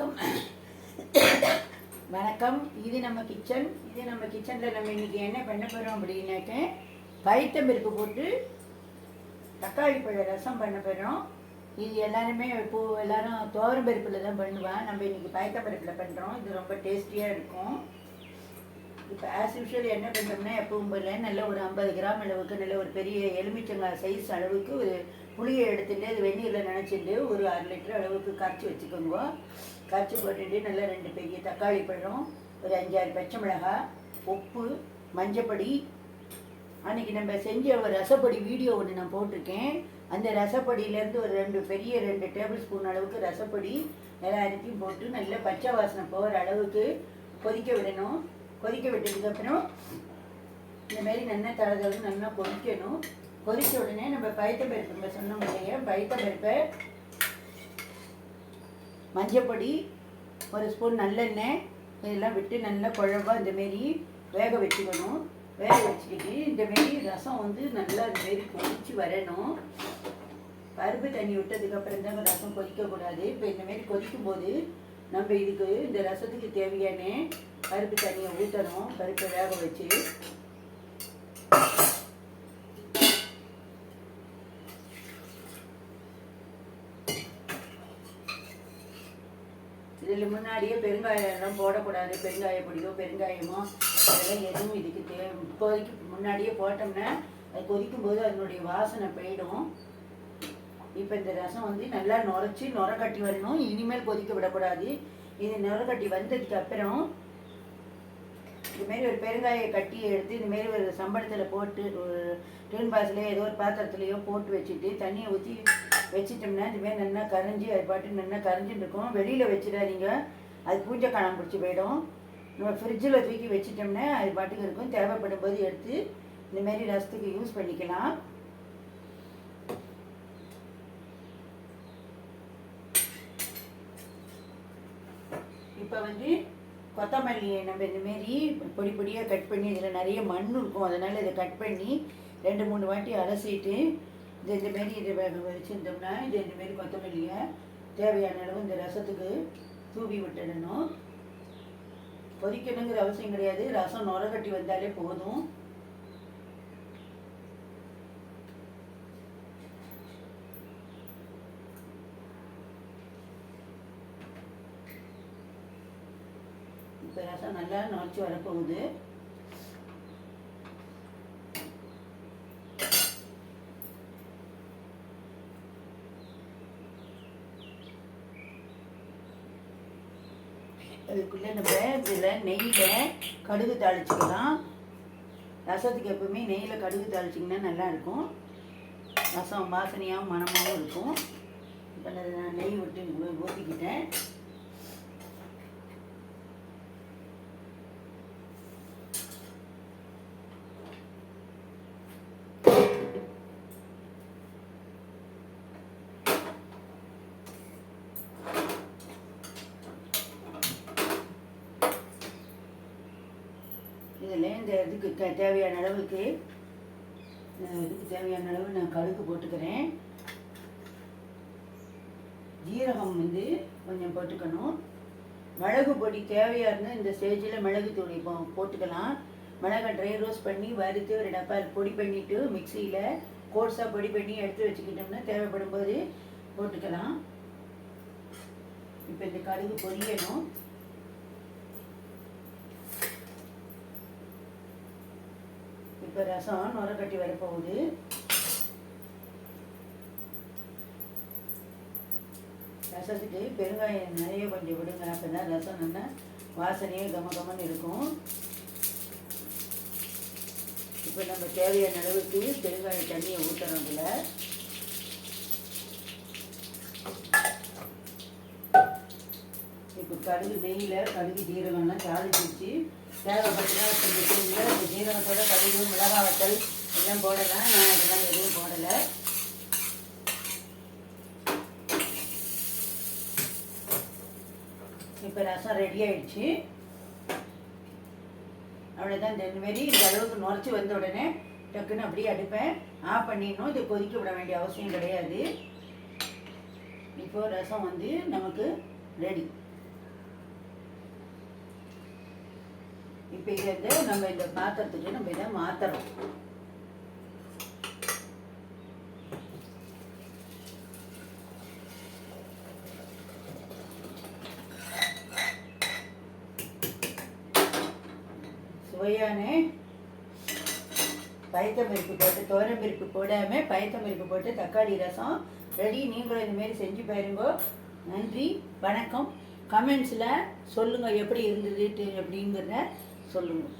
வணக்கம். வணக்கம். இது நம்ம கிச்சன் இது நம்ம கிச்சனில் நம்ம இன்னைக்கு என்ன பண்ண போகிறோம் அப்படின்னாக்க பருப்பு போட்டு தக்காளி பழ ரசம் பண்ண போகிறோம் இது எல்லாருமே இப்போ எல்லாரும் துவரம் பருப்பில் தான் பண்ணுவேன் நம்ம இன்னைக்கு பருப்பில் பண்ணுறோம் இது ரொம்ப டேஸ்டியாக இருக்கும். இப்போ ஆஸ் யூஷுவல் என்ன பண்ணுறோம்னா எப்பவும் போல நல்ல ஒரு ஐம்பது கிராம் அளவுக்கு நல்ல ஒரு பெரிய எலுமிச்சங்காய் சைஸ் அளவுக்கு ஒரு புளியை எடுத்துட்டு அது வெந்நீரில் நினச்சிட்டு ஒரு அரை லிட்டர் அளவுக்கு கரைச்சி வச்சுக்கோங்க. கரைச்சி போட்டுட்டு நல்லா ரெண்டு பெரிய தக்காளி பழம் ஒரு அஞ்சாறு பச்சை மிளகாய் உப்பு மஞ்சப்பொடி. அன்னைக்கு நம்ம செஞ்ச ஒரு ரசப்பொடி வீடியோ ஒன்று நான் போட்டிருக்கேன். அந்த ரசப்பொடியிலேருந்து ஒரு ரெண்டு பெரிய ரெண்டு டேபிள் ஸ்பூன் அளவுக்கு ரசப்பொடி எல்லாத்தையும் போட்டு நல்லா பச்சை வாசனை போகிற அளவுக்கு கொதிக்க விடணும். கொதிக்க விட்டதுக்கப்புறம் இந்த மாதிரி நல்லா தளதளவு நல்லா கொதிக்கணும். கொதிச்ச உடனே நம்ம பைத்த பருப்பு நம்ம சொன்னோம் இல்லையா? பைத்த பருப்பை மஞ்சப்பொடி ஒரு ஸ்பூன் நல்லெண்ணெய் இதெல்லாம் விட்டு நல்லா குழம்பா இந்த மாரி வேக வச்சுக்கணும். வேக வச்சுக்கிட்டு இந்த மாரி ரசம் வந்து நல்லா இந்தமாரி கொதித்து கொதிச்சு வரணும். பருப்பு தண்ணி விட்டதுக்கப்புறம் தான் ரசம் கொதிக்கக்கூடாது. இப்போ இந்தமாரி கொதிக்கும் போது நம்ம இதுக்கு இந்த ரசத்துக்கு தேவையான பருப்பு தண்ணியை ஊற்றணும் பருப்பை வேக வச்சு. இதில் முன்னாடியே பெருங்காயம்லாம் போடக்கூடாது. பெருங்காய பொடியோ பெருங்காயமோ அதெல்லாம் எதுவும் இதுக்கு தே இப்போதைக்கு முன்னாடியே போட்டோம்னா அது கொதிக்கும் போது அதனுடைய வாசனை போயிடும். இப்போ இந்த ரசம் வந்து நல்லா நுரைச்சி நுரை கட்டி வரணும். இனிமேல் கொதிக்க விடக்கூடாது. இது நுரை கட்டி வந்ததுக்கு அப்புறம் இதுமாரி ஒரு பெருங்காயை கட்டி எடுத்து இதுமாரி ஒரு சம்பளத்தில் போட்டு ஒரு டியூன் பாக்ஸ்லேயோ ஏதோ ஒரு பாத்திரத்துலையோ போட்டு வச்சுட்டு தண்ணியை ஊற்றி வச்சிட்டோம்னா இதுமாரி நல்லா கரைஞ்சி அது பாட்டு நல்லா கரைஞ்சிட்டு இருக்கும். வெளியில் வச்சிடாதீங்க. அது பூஞ்சை காணாமல் பிடிச்சி போயிடும். நம்ம ஃப்ரிட்ஜில் தூக்கி வச்சிட்டோம்னா அது பாட்டுக்கு இருக்கும். தேவைப்படும் போது எடுத்து இந்தமாரி ரசத்துக்கு யூஸ் பண்ணிக்கலாம். இப்போ வந்து கொத்தமல்லியை நம்ம இந்தமாரி பொடி பொடியாக கட் பண்ணி இதில் நிறைய மண் இருக்கும். அதனால் இதை கட் பண்ணி ரெண்டு மூணு வாட்டி அலசிட்டு இது இந்தமாரி இதை வச்சுருந்தோம்னா இது இந்தமாரி கொத்தமல்லியை தேவையான அளவு இந்த ரசத்துக்கு தூவி விட்டுடணும். கொதிக்கணுங்கிற அவசியம் கிடையாது. ரசம் நுர கட்டி வந்தாலே போதும். இப்போ ரசம் நல்லா நுழைச்சி வரப்போகுது. அதுக்குள்ளே நம்ம இதில் நெய்யில் கடுகு தாளிச்சிக்கலாம். ரசத்துக்கு எப்பவுமே நெய்யில் கடுகு தாளிச்சிங்கன்னா நல்லா இருக்கும். ரசம் வாசனையாகவும் மனமாகவும் இருக்கும். இப்போ நான் நெய் விட்டு ஊற்றிக்கிட்டேன் இதில் இந்த இதுக்கு தேவையான அளவுக்கு இதுக்கு தேவையான அளவு நான் கடுகு போட்டுக்கிறேன். ஜீரகம் வந்து கொஞ்சம் போட்டுக்கணும். மிளகு பொடி தேவையாக இருந்தால் இந்த ஸ்டேஜில் மிளகு தூள் இப்போ போட்டுக்கலாம். மிளகை ட்ரை ரோஸ்ட் பண்ணி வறுத்து ஒரு டப்பா பொடி பண்ணிவிட்டு மிக்சியில் கோர்ஸாக பொடி பண்ணி எடுத்து வச்சுக்கிட்டோம்னா தேவைப்படும் போது போட்டுக்கலாம். இப்போ இந்த கடுகு பொரியணும். இப்போ ரசம் நுர கட்டி வரப்போகுது. ரசத்துக்கு பெருங்காயம் நிறைய கொஞ்சம் விடுங்க. அப்போ தான் ரசம் நல்லா வாசனையே கம கமன்னு இருக்கும். இப்போ நம்ம தேவையான அளவுக்கு பெருங்காய தண்ணியை ஊற்றுறோம் இதில் இப்போ கடுகு நெய்யில் கடுகு ஜீரகம்லாம் தாளிச்சு வச்சு தேவைப்பட்டு கொஞ்சம் தூங்க இந்த ஜீரகத்தோட கடுகு மிளகா வத்தல் எல்லாம் போடலாம் நான் இதெல்லாம் எதுவும் போடலை இப்போ ரசம் ரெடி ஆயிடுச்சு அவ்வளோதான் தென்மாரி இந்த அளவுக்கு நுரைச்சி வந்த உடனே டக்குன்னு அப்படியே அடுப்பேன் ஆஃப் பண்ணிடணும் இது கொதிக்க விட வேண்டிய அவசியம் கிடையாது இப்போ ரசம் வந்து நமக்கு ரெடி இப்போ இதை நம்ம இந்த பாத்திரத்துக்கு நம்ம இதை மாற்றுறோம் சுவையான பயத்தம்பருப்பு போட்டு துவரம்பருப்பு போடாமல் பயத்தம்பருப்பு போட்டு தக்காளி ரசம் ரெடி நீங்களும் இந்த செஞ்சு பாருங்க. நன்றி வணக்கம். கமெண்ட்ஸில் சொல்லுங்கள் எப்படி இருந்தது அப்படிங்கிறத சொல்லுங்கள்